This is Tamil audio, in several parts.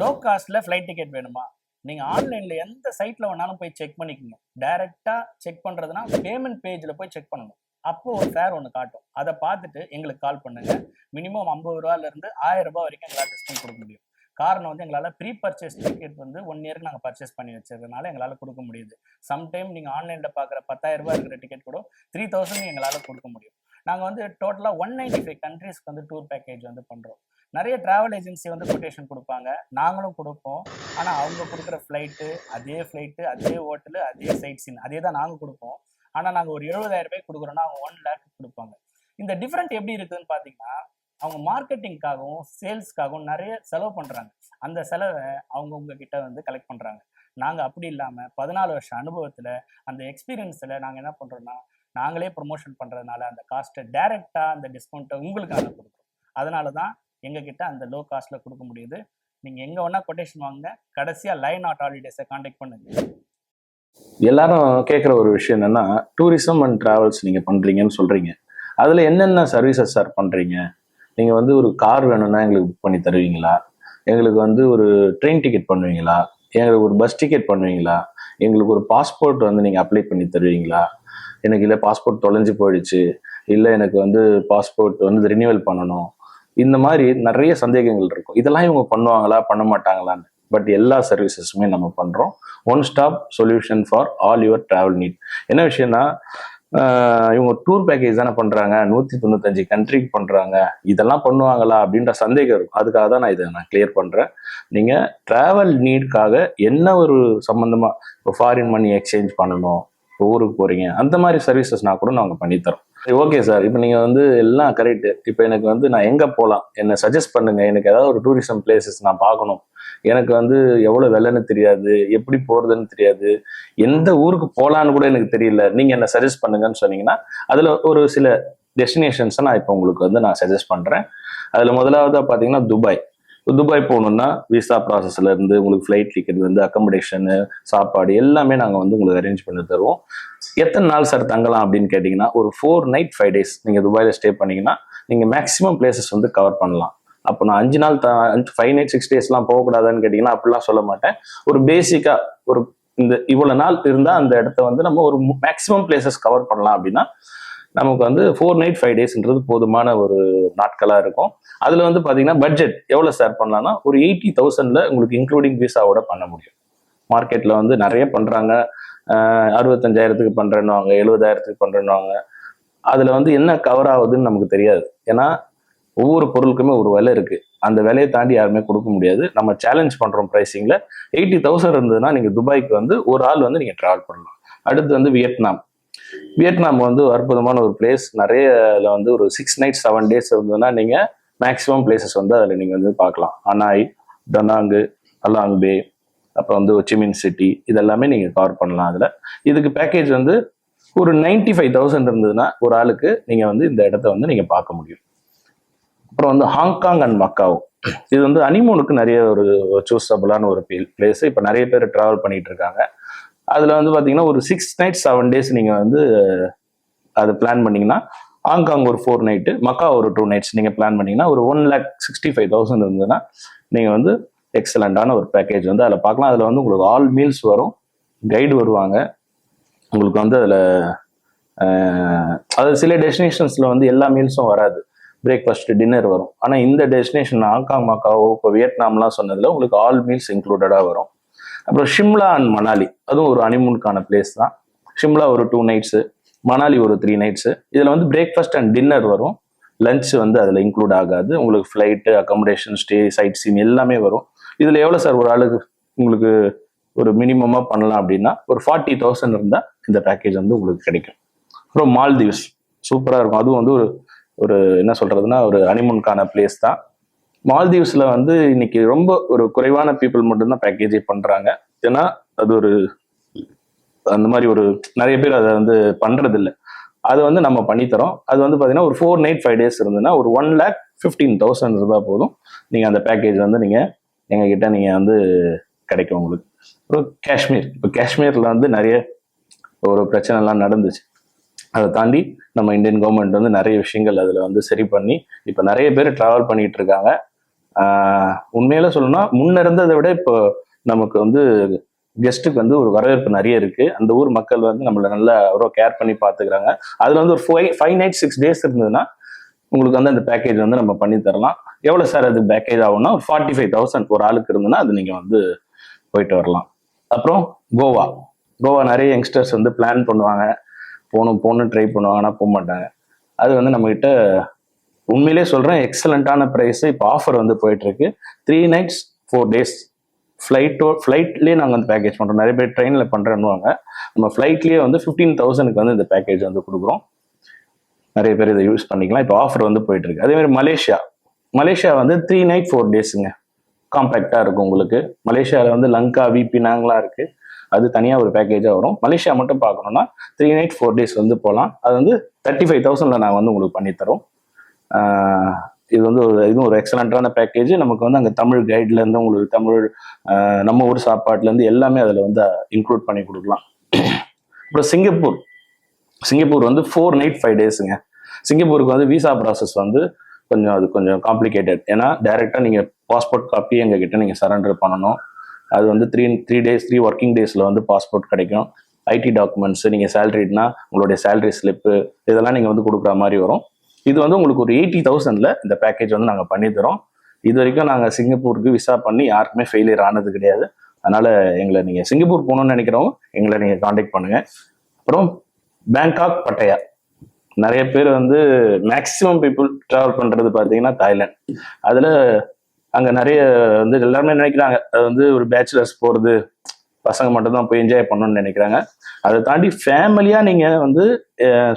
லோ காஸ்ட்ல ஃப்ளைட் டிக்கெட் வேணுமா? நீங்க ஆன்லைன்ல எந்த சைட்ல வேணாலும் போய் செக் பண்ணிக்கோங்க. டைரக்டா செக் பண்றதுனா பேமெண்ட் பேஜ்ல போய் செக் பண்ணணும். அப்போ ஒரு ஃபேர் ஒன்று காட்டும். அதை பார்த்துட்டு எங்களுக்கு கால் பண்ணுங்க. மினிமம் ஐம்பது ரூபால இருந்து ஆயிரம் ரூபாய் வரைக்கும் எங்களால் டிஸ்கவுண்ட் கொடுக்க முடியும். காரணம் வந்து எங்களால் ப்ரீ பர்ச்சேஸ் டிக்கெட் வந்து ஒன் இயருக்கு நாங்கள் பர்ச்சேஸ் பண்ணி வச்சதுனால எங்களால் கொடுக்க முடியுது. சம்டைம் நீங்கள் ஆன்லைனில் பார்க்குற பத்தாயிரம் ரூபாய் இருக்கிற டிக்கெட் கூட த்ரீ தௌசண்ட் எங்களால் கொடுக்க முடியும். நாங்கள் வந்து டோட்டலாக ஒன் நைன்டி ஃபைவ் கண்ட்ரீஸ்க்கு வந்து டூர் பேக்கேஜ் வந்து பண்ணுறோம் நிறைய ட்ராவல் ஏஜென்சி வந்து கொட்டேஷன் கொடுப்பாங்க. நாங்களும் கொடுப்போம். ஆனால் அவங்க கொடுக்குற ஃப்ளைட்டு அதே ஃப்ளைட்டு அதே ஹோட்டலு அதே சைட் சீன் அதே தான் நாங்கள் கொடுப்போம். ஆனால் நாங்கள் ஒரு எழுபதாயிரம் ரூபாய் கொடுக்குறோன்னா அவங்க ஒன் லேக் கொடுப்பாங்க. இந்த டிஃப்ரெண்ட் எப்படி இருக்குதுன்னு பார்த்தீங்கன்னா அவங்க மார்க்கெட்டிங்காகவும் சேல்ஸ்க்காகவும் நிறைய செலவு பண்ணுறாங்க அந்த செலவை அவங்க உங்ககிட்ட வந்து கலெக்ட் பண்ணுறாங்க நாங்கள் அப்படி இல்லாமல் பதினாலு வருஷம் அனுபவத்தில் அந்த எக்ஸ்பீரியன்ஸில் நாங்கள் என்ன பண்ணுறோன்னா நாங்களே ப்ரொமோஷன் பண்ணுறதுனால அந்த காஸ்ட்டை டைரெக்டாக அந்த டிஸ்கவுண்ட்டை உங்களுக்கு நாங்கள் கொடுக்குறோம். அதனால தான் எங்ககிட்ட அந்த லோ காஸ்ட்டில் கொடுக்க முடியுது. நீங்கள் எங்கே வேணால் கொட்டேஷன் வாங்க கடைசியாக லைன் ஆட் ஹாலிடேஸை காண்டாக்ட் பண்ணுங்க. எல்லாரும் கேட்குற ஒரு விஷயம் என்னன்னா டூரிசம் அண்ட் டிராவல்ஸ் நீங்கள் பண்ணுறீங்கன்னு சொல்கிறீங்க அதில் என்னென்ன சர்வீசஸ் சார் பண்ணுறீங்க நீங்கள் வந்து ஒரு கார் வேணும்னா எங்களுக்கு புக் பண்ணி தருவீங்களா? எங்களுக்கு வந்து ஒரு ட்ரெயின் டிக்கெட் பண்ணுவீங்களா? எங்களுக்கு ஒரு பஸ் டிக்கெட் பண்ணுவீங்களா? எங்களுக்கு ஒரு பாஸ்போர்ட் வந்து நீங்கள் அப்ளை பண்ணி தருவீங்களா? எனக்கு இல்லை பாஸ்போர்ட் தொலைஞ்சு போயிடுச்சு. இல்லை எனக்கு வந்து பாஸ்போர்ட் வந்து ரினியூவல் பண்ணணும். இந்த மாதிரி நிறைய சந்தேகங்கள் இருக்கும். இதெல்லாம் இவங்க பண்ணுவாங்களா? பண்ண மாட்டாங்களான்னு. பட் எல்லா சர்வீசஸுமே நம்ம பண்ணுறோம் one stop solution for all your travel need என்ன விஷயம்னா இவங்க டூர் பேக்கேஜ் தானே பண்ணுறாங்க நூற்றி தொண்ணூத்தஞ்சு கண்ட்ரிக்கு பண்ணுறாங்க இதெல்லாம் பண்ணுவாங்களா? அப்படின்ற சந்தேகம் இருக்கும். அதுக்காக தான் நான் இதை நான் கிளியர் பண்ணுறேன் நீங்கள் ட்ராவல் நீட்காக என்ன ஒரு சம்மந்தமாக இப்போ ஃபாரின் மணி எக்ஸ்சேஞ்ச் பண்ணணும். இப்போ ஊருக்கு போகிறீங்க அந்த மாதிரி சர்வீசஸ்னா கூட நாங்கள் பண்ணித்தரோம் ஓகே சார் இப்போ நீங்கள் வந்து எல்லாம் கரெக்டு இப்போ எனக்கு வந்து நான் எங்கே போகலாம் என்னை சஜஸ்ட் பண்ணுங்கள் எனக்கு ஏதாவது ஒரு டூரிசம் பிளேசஸ் நான் பார்க்கணும். எனக்கு வந்து எவ்வளோ வெள்ளன்னு தெரியாது. எப்படி போகிறதுன்னு தெரியாது. எந்த ஊருக்கு போகலான்னு கூட எனக்கு தெரியல. நீங்கள் என்ன சஜஸ்ட் பண்ணுங்கன்னு சொன்னீங்கன்னா அதில் ஒரு சில டெஸ்டினேஷன்ஸை நான் இப்போ உங்களுக்கு வந்து நான் சஜஸ்ட் பண்ணுறேன் அதில் முதலாவதாக பார்த்தீங்கன்னா துபாய். துபாய் போகணுன்னா விசா ப்ராசஸ்ல இருந்து உங்களுக்கு ஃப்ளைட் டிக்கெட் வந்து அக்கமடேஷனு சாப்பாடு எல்லாமே நாங்கள் வந்து உங்களுக்கு அரேஞ்ச் பண்ணி தருவோம். எத்தனை நாள் சார் தங்கலாம் அப்படின்னு கேட்டிங்கன்னா ஒரு ஃபோர் நைட் ஃபைவ் டேஸ் நீங்கள் துபாயில் ஸ்டே பண்ணீங்கன்னா நீங்கள் மேக்ஸிமம் பிளேசஸ் வந்து கவர் பண்ணலாம். அப்போ நான் அஞ்சு நாள் த அஞ்சு ஃபைவ் நைட் சிக்ஸ் டேஸ்லாம் போகக்கூடாதுன்னு கேட்டிங்கன்னா அப்படிலாம் சொல்ல மாட்டேன். ஒரு பேசிக்காக ஒரு இந்த இவ்வளோ நாள் இருந்தால் அந்த இடத்த வந்து நம்ம ஒரு மேக்ஸிமம் பிளேசஸ் கவர் பண்ணலாம் அப்படின்னா நமக்கு வந்து ஃபோர் நைட் ஃபைவ் டேஸ்ன்றது போதுமான ஒரு நாட்களாக இருக்கும். அதில் வந்து பார்த்தீங்கன்னா பட்ஜெட் எவ்வளோ ஷேர் பண்ணலாம்னா ஒரு எயிட்டி தௌசண்டில் உங்களுக்கு இன்க்ளூடிங் விசாவோட பண்ண முடியும். மார்க்கெட்டில் வந்து நிறைய பண்ணுறாங்க அறுபத்தஞ்சாயிரத்துக்கு பண்ணுறேன்னுவாங்க எழுபதாயிரத்துக்கு பண்ணுறேன்னுவாங்க அதில் வந்து என்ன கவர் ஆகுதுன்னு நமக்கு தெரியாது. ஏன்னா ஒவ்வொரு பொருளுக்குமே ஒரு விலை இருக்கு. அந்த விலையை தாண்டி யாருமே கொடுக்க முடியாது. நம்ம சேலஞ்ச் பண்றோம் ப்ரைஸிங்கில் எயிட்டி தௌசண்ட் இருந்ததுன்னா நீங்க துபாய்க்கு வந்து ஒரு ஆள் வந்து நீங்க டிராவல் பண்ணலாம். அடுத்து வந்து வியட்நாம். வியட்நாம் வந்து அற்புதமான ஒரு பிளேஸ் நிறைய அதில் வந்து ஒரு சிக்ஸ் நைட் செவன் டேஸ் இருந்ததுன்னா நீங்கள் மேக்ஸிமம் பிளேசஸ் வந்து அதில் நீங்கள் வந்து பார்க்கலாம். அனாய் டனாங்கு அலாங் பே அப்புறம் வந்து ஒச்சிமின் சிட்டி இதெல்லாமே நீங்கள் கவர் பண்ணலாம் அதில். இதுக்கு பேக்கேஜ் வந்து ஒரு நைன்டி ஃபைவ் தௌசண்ட் இருந்ததுன்னா ஒரு ஆளுக்கு நீங்கள் வந்து இந்த இடத்த வந்து நீங்கள் பார்க்க முடியும். அப்புறம் வந்து ஹாங்காங் அண்ட் மக்காவ் இது வந்து அனிமூனுக்கு நிறைய ஒரு சூஸபிளான ஒரு பிளேஸ் இப்போ நிறைய பேர் ட்ராவல் பண்ணிட்டு இருக்காங்க. அதில் வந்து பார்த்தீங்கன்னா ஒரு சிக்ஸ் நைட் செவன் டேஸ் நீங்கள் வந்து அது பிளான் பண்ணிங்கன்னா ஹாங்காங் ஒரு ஃபோர் நைட்டு மக்கா ஒரு டூ நைட்ஸ் நீங்கள் பிளான் பண்ணிங்கன்னா ஒரு one lakh sixty five thousand இருந்ததுன்னா நீங்கள் வந்து எக்ஸலண்ட்டான ஒரு பேக்கேஜ் வந்து அதில் பார்க்கலாம். அதில் வந்து உங்களுக்கு ஆல் மீல்ஸ் வரும். கைடு வருவாங்க. உங்களுக்கு வந்து அதில் அது சில டெஸ்டினேஷன்ஸில் வந்து எல்லா மீல்ஸும் வராது. பிரேக்ஃபாஸ்ட் டின்னர் வரும். ஆனால் இந்த டெஸ்டினேஷன் ஹாங்காங் மக்காவோ இப்போ வியட்நாம்லாம் சொன்னதில் உங்களுக்கு ஆல் மீல்ஸ் இன்க்ளூடடாக வரும். அப்புறம் ஷிம்லா அண்ட் மணாலி. அதுவும் ஒரு அனிமூனுக்கான பிளேஸ் தான். ஷிம்லா ஒரு டூ நைட்ஸு மணாலி ஒரு த்ரீ நைட்ஸு இதில் வந்து பிரேக்ஃபாஸ்ட் அண்ட் டின்னர் வரும். லஞ்ச் வந்து அதில் இன்க்ளூட் ஆகாது. உங்களுக்கு flight accommodation stay sight seen எல்லாமே வரும். இதில் எவ்வளோ சார் ஒரு ஆளுக்கு உங்களுக்கு ஒரு மினிமமாக பண்ணலாம் அப்படின்னா ஒரு ஃபார்ட்டி தௌசண்ட் இருந்தால் இந்த பேக்கேஜ் வந்து உங்களுக்கு கிடைக்கும். அப்புறம் மால்தீவ்ஸ். சூப்பராக இருக்கும். அதுவும் வந்து ஒரு ஒரு என்ன சொல்கிறதுனா ஒரு அனிமுன்கான பிளேஸ் தான். மால்தீவ்ஸில் வந்து இன்னைக்கு ரொம்ப ஒரு குறைவான பீப்புள் மட்டும்தான் பேக்கேஜே பண்ணுறாங்க ஏன்னா அது ஒரு அந்த மாதிரி ஒரு நிறைய பேர் அதை வந்து பண்ணுறதில்ல இல்லை அது வந்து நம்ம பண்ணித்தரோம் அது வந்து பார்த்தீங்கன்னா ஒரு ஃபோர் நைட் ஃபைவ் டேஸ் இருந்ததுன்னா ஒரு ஒன் லேக் ஃபிஃப்டீன் தௌசண்ட் இருந்தால் போதும். நீங்கள் அந்த பேக்கேஜ் வந்து நீங்கள் எங்ககிட்ட நீங்கள் வந்து கிடைக்கும் உங்களுக்கு. அப்புறம் காஷ்மீர் இப்போ காஷ்மீரில் வந்து நிறைய ஒரு பிரச்சனைலாம் நடந்துச்சு. அதை தாண்டி நம்ம இந்தியன் கவர்மெண்ட் வந்து நிறைய விஷயங்கள் அதில் வந்து சரி பண்ணி இப்போ நிறைய பேர் ட்ராவல் பண்ணிகிட்டு இருக்காங்க. உண்மையில சொல்லணும்னா முன்ன இருந்ததை விட இப்போ நமக்கு வந்து கெஸ்ட்டுக்கு வந்து ஒரு வரவேற்பு நிறைய இருக்கு. அந்த ஊர் மக்கள் வந்து நம்மள நல்லா அவ்வளோ கேர் பண்ணி பார்த்துக்கிறாங்க. அதுல வந்து ஒரு five five night six days இருந்ததுன்னா உங்களுக்கு வந்து அந்த பேக்கேஜ் வந்து நம்ம பண்ணி தரலாம். எவ்வளோ சார் அது பேக்கேஜ் ஆகும்னா ஒரு ஃபார்ட்டி ஃபைவ் தௌசண்ட் ஒரு ஆளுக்கு இருந்ததுன்னா அது நீங்கள் வந்து போயிட்டு வரலாம். அப்புறம் கோவா. கோவா நிறைய யங்ஸ்டர்ஸ் வந்து பிளான் பண்ணுவாங்க. போகணும் போகணும் ட்ரை பண்ணுவாங்க ஆனால் போக மாட்டாங்க. அது வந்து நம்மகிட்ட உண்மையிலே சொல்கிறேன் எக்ஸலண்ட்டான ப்ரைஸ் இப்போ ஆஃபர் வந்து போயிட்டுருக்கு. த்ரீ நைட்ஸ் ஃபோர் டேஸ் ஃப்ளைட்டோ ஃப்ளைட்லேயே நாங்கள் வந்து பேக்கேஜ் பண்ணுறோம் நிறைய பேர் ட்ரெயினில் பண்ணுறேன்னுவாங்க நம்ம ஃப்ளைட்லேயே வந்து ஃபிஃப்டீன் தௌசண்ட்க்கு வந்து இந்த பேக்கேஜ் வந்து கொடுக்குறோம். நிறைய பேர் இதை யூஸ் பண்ணிக்கலாம். இப்போ ஆஃபர் வந்து போயிட்டுருக்கு. அதேமாதிரி மலேசியா. மலேசியா வந்து த்ரீ நைட் ஃபோர் டேஸுங்க காம்பேக்டாக இருக்கும் உங்களுக்கு. மலேசியாவில் வந்து லங்கா விபி நாங்களாக இருக்குது அது தனியாக ஒரு பேக்கேஜாக வரும். மலேசியா மட்டும் பார்க்கணும்னா த்ரீ நைட் ஃபோர் டேஸ் வந்து போகலாம். அது வந்து தேர்ட்டி ஃபைவ் தௌசண்டில் நான் வந்து உங்களுக்கு பண்ணித்தரோம். இது வந்து ஒரு இதுவும் ஒரு எக்ஸலண்ட்டான பேக்கேஜ் நமக்கு வந்து அங்கே தமிழ் கைட்லேருந்து உங்களுக்கு தமிழ் நம்ம ஊர் சாப்பாட்டுலேருந்து எல்லாமே அதில் வந்து இன்க்ளூட் பண்ணி கொடுக்கலாம். அப்புறம் சிங்கப்பூர். சிங்கப்பூர் வந்து ஃபோர் நைட் ஃபைவ் டேஸுங்க சிங்கப்பூருக்கு வந்து விசா ப்ராசஸ் வந்து கொஞ்சம் அது கொஞ்சம் காம்ப்ளிகேட்டட் ஏன்னா டைரெக்டாக நீங்கள் பாஸ்போர்ட் காப்பி எங்கள் கிட்ட நீங்கள் சரண்டர் பண்ணணும். அது வந்து three three days three working டேஸில் வந்து பாஸ்போர்ட் கிடைக்கும். ஐடி டாக்குமெண்ட்ஸ் நீங்கள் சேலரிட்னா உங்களுடைய சேலரி ஸ்லிப்பு இதெல்லாம் நீங்கள் வந்து கொடுக்குற மாதிரி வரும். இது வந்து உங்களுக்கு ஒரு எயிட்டி தௌசண்டில் இந்த பேக்கேஜ் வந்து நாங்கள் பண்ணித்தரோம். இது வரைக்கும் நாங்கள் சிங்கப்பூருக்கு விசா பண்ணி யாருக்குமே ஃபெயிலியர் ஆனது கிடையாது. அதனால எங்களை நீங்கள் சிங்கப்பூர் போகணும்னு நினைக்கிறவங்க எங்களை நீங்கள் காண்டாக்ட் பண்ணுங்க. அப்புறம் பேங்காக் பட்டையா நிறைய பேர் வந்து மேக்சிமம் பீப்புள் ட்ராவல் பண்ணுறது பார்த்தீங்கன்னா தாய்லாந்து அதில் அங்கே நிறைய வந்து எல்லாருமே நினைக்கிறாங்க. அது வந்து ஒரு பேச்சுலர்ஸ் போகிறது பசங்க மட்டும்தான் போய் என்ஜாய் பண்ணணும்னு நினைக்கிறாங்க. அதை தாண்டி ஃபேமிலியாக நீங்கள் வந்து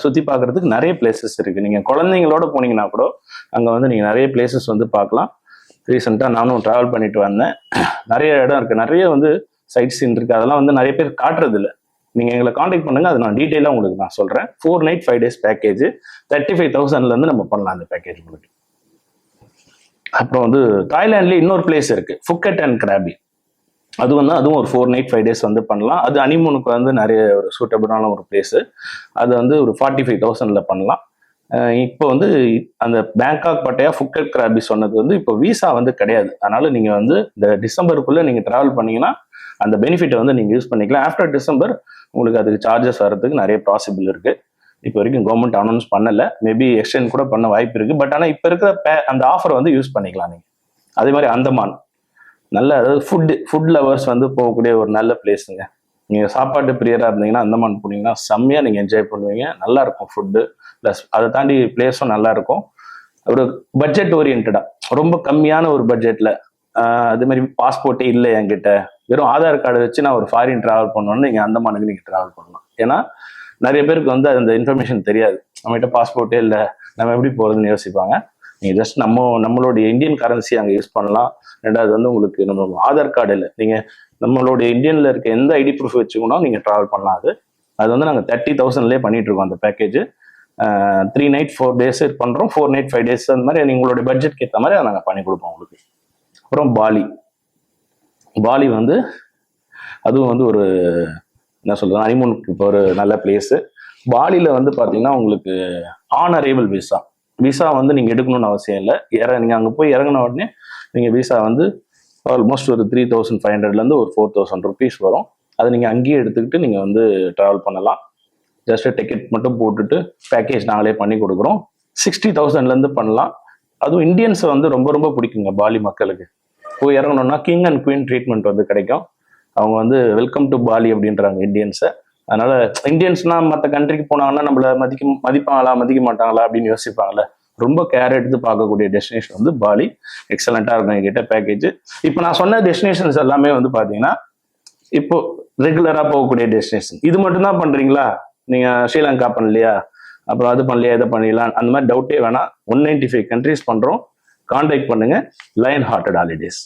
சுற்றி பார்க்குறதுக்கு நிறைய பிளேசஸ் இருக்குது நீங்கள் குழந்தைங்களோட போனீங்கன்னா கூட அங்கே வந்து நீங்கள் நிறைய பிளேசஸ் வந்து பார்க்கலாம். ரீசெண்டாக நானும் ட்ராவல் பண்ணிட்டு வந்தேன். நிறைய இடம் இருக்குது நிறைய வந்து சைட் சீன் இருக்குது அதெல்லாம் வந்து நிறைய பேர் காட்டுறதில்ல. நீங்கள் எங்களை காண்டாக்ட் பண்ணுங்க. அது நான் டீட்டெயிலாக உங்களுக்கு நான் சொல்கிறேன் four night five days package thirty five தௌசண்ட்லேருந்து நம்ம பண்ணலாம் அந்த பேக்கேஜ் உங்களுக்கு. அப்புறம் வந்து தாய்லாண்ட்லேயே இன்னொரு பிளேஸ் இருக்கு. ஃபுக்கட் அண்ட் கிராபி அது வந்து அதுவும் ஒரு ஃபோர் நைட் ஃபைவ் டேஸ் வந்து பண்ணலாம். அது அனிமூனுக்கு வந்து நிறைய ஒரு சூட்டபிளான ஒரு பிளேஸு அது வந்து ஒரு ஃபார்ட்டி ஃபைவ் தௌசண்டில் பண்ணலாம். இப்போ வந்து அந்த பேங்காக் பட்டையா ஃபுக்கட் கிராபி சொன்னது வந்து இப்போ விசா வந்து கிடையாது. அதனால நீங்க வந்து இந்த டிசம்பருக்குள்ள நீங்க டிராவல் பண்ணீங்கன்னா அந்த பெனிஃபிட்டை வந்து நீங்க யூஸ் பண்ணிக்கலாம். ஆஃப்டர் டிசம்பர் உங்களுக்கு அதுக்கு சார்ஜஸ் வர்றதுக்கு நிறைய பாசிபிள் இருக்கு. இப்போ வரைக்கும் கவர்மெண்ட் அனௌன்ஸ் பண்ணல. மேபி எக்ஸ்டென்ட் கூட பண்ண வாய்ப்பு இருக்கு. பட் ஆனால் இப்போ இருக்கிற அந்த ஆஃபர் வந்து யூஸ் பண்ணிக்கலாம் நீங்க. அதே மாதிரி அந்தமான் நல்ல அதாவது ஃபுட்டு ஃபுட் லவர்ஸ் வந்து போகக்கூடிய ஒரு நல்ல பிளேஸுங்க நீங்கள் சாப்பாட்டு பிரியராக இருந்தீங்கன்னா அந்தமான் போனீங்கன்னா செம்மையாக நீங்கள் என்ஜாய் பண்ணுவீங்க. நல்லாயிருக்கும் ஃபுட்டு ப்ளஸ் அதை தாண்டி பிளேஸும் நல்லாயிருக்கும் ஒரு பட்ஜெட் ஓரியன்டாக ரொம்ப கம்மியான ஒரு பட்ஜெட்டில் அதே மாதிரி பாஸ்போர்ட்டே இல்லை என்கிட்ட. வெறும் ஆதார் கார்டு வச்சு நான் ஒரு ஃபாரின் ட்ராவல் பண்ணணும்னு நீங்கள் அந்தமானுக்கு நீங்கள் ட்ராவல் பண்ணலாம். ஏன்னா நிறைய பேருக்கு வந்து அந்த இன்ஃபர்மேஷன் தெரியாது. நம்மகிட்ட பாஸ்போர்ட்டே இல்லை. நம்ம எப்படி போகிறதுன்னு யோசிப்பாங்க. நீங்கள் ஜஸ்ட் நம்ம நம்மளுடைய இந்தியன் கரன்சி அங்கே யூஸ் பண்ணலாம். ரெண்டாவது வந்து உங்களுக்கு நம்ம ஆதார் கார்டு இல்லை. நீங்கள் நம்மளுடைய இந்தியனில் இருக்க எந்த ஐடி ப்ரூஃப் வச்சுக்கணும் நீங்கள் ட்ராவல் பண்ணலாம் அது. அது வந்து நாங்கள் தேர்ட்டி தௌசண்ட்லேயே பண்ணிகிட்ருக்கோம் இருக்கோம் அந்த package three night four days பண்ணுறோம் ஃபோர் நைட் ஃபைவ் டேஸ் அந்த மாதிரி நீங்க உங்களுடைய பட்ஜெட்க்கு ஏற்ற மாதிரி அதை நாங்கள் பண்ணி கொடுப்போம் உங்களுக்கு. அப்புறம் பாலி. பாலி வந்து அதுவும் வந்து ஒரு என்ன சொல்கிறது ஹனிமூனுக்கு இப்போ ஒரு நல்ல பிளேஸு பாலியில் வந்து பார்த்தீங்கன்னா உங்களுக்கு ஆன் விசா விசா வந்து நீங்கள் எடுக்கணும்னு அவசியம் இல்லை. இற நீங்கள் அங்கே போய் இறங்கின உடனே நீங்கள் விசா வந்து ஆல்மோஸ்ட் ஒரு த்ரீ தௌசண்ட் ஃபைவ் ஹண்ட்ரட்லேருந்து ஒரு ஃபோர் தௌசண்ட் ருபீஸ் வரும். அதை நீங்கள் அங்கேயே எடுத்துக்கிட்டு நீங்கள் வந்து ட்ராவல் பண்ணலாம். ஜஸ்ட் டிக்கெட் மட்டும் போட்டுட்டு பேக்கேஜ் நாங்களே பண்ணி கொடுக்குறோம். சிக்ஸ்டி தௌசண்ட்லேருந்து பண்ணலாம். அதுவும் இந்தியன்ஸை வந்து ரொம்ப ரொம்ப பிடிக்குங்க பாலி மக்களுக்கு. போய் இறங்கணும்னா கிங் அண்ட் குயின் ட்ரீட்மெண்ட் வந்து கிடைக்கும். அவங்க வந்து வெல்கம் டு பாலி அப்படின்றாங்க இந்தியன்ஸை அதனால இந்தியன்ஸ்னா மற்ற கண்ட்ரிக்கு போனாங்கன்னா நம்மள மதிக்க மதிப்பாங்களா மதிக்க மாட்டாங்களா அப்படின்னு யோசிப்பாங்கல்ல. ரொம்ப கேர் எடுத்து பார்க்கக்கூடிய டெஸ்டினேஷன் வந்து பாலி. எக்ஸலண்ட்டாக இருக்கும் எங்கிட்ட பேக்கேஜ் இப்போ நான் சொன்ன டெஸ்டினேஷன்ஸ் எல்லாமே வந்து பார்த்தீங்கன்னா இப்போ ரெகுலராக போகக்கூடிய டெஸ்டினேஷன் இது மட்டும் தான் பண்றீங்களா? நீங்க ஸ்ரீலங்கா பண்ணலையா? அப்புறம் அது பண்ணலையா இதை பண்ணிடலாம் அந்த மாதிரி டவுட்டே வேணாம். ஒன் நைன்டி ஃபைவ் கண்ட்ரிஸ் பண்றோம். கான்டாக்ட் பண்ணுங்க. Lion hearted holidays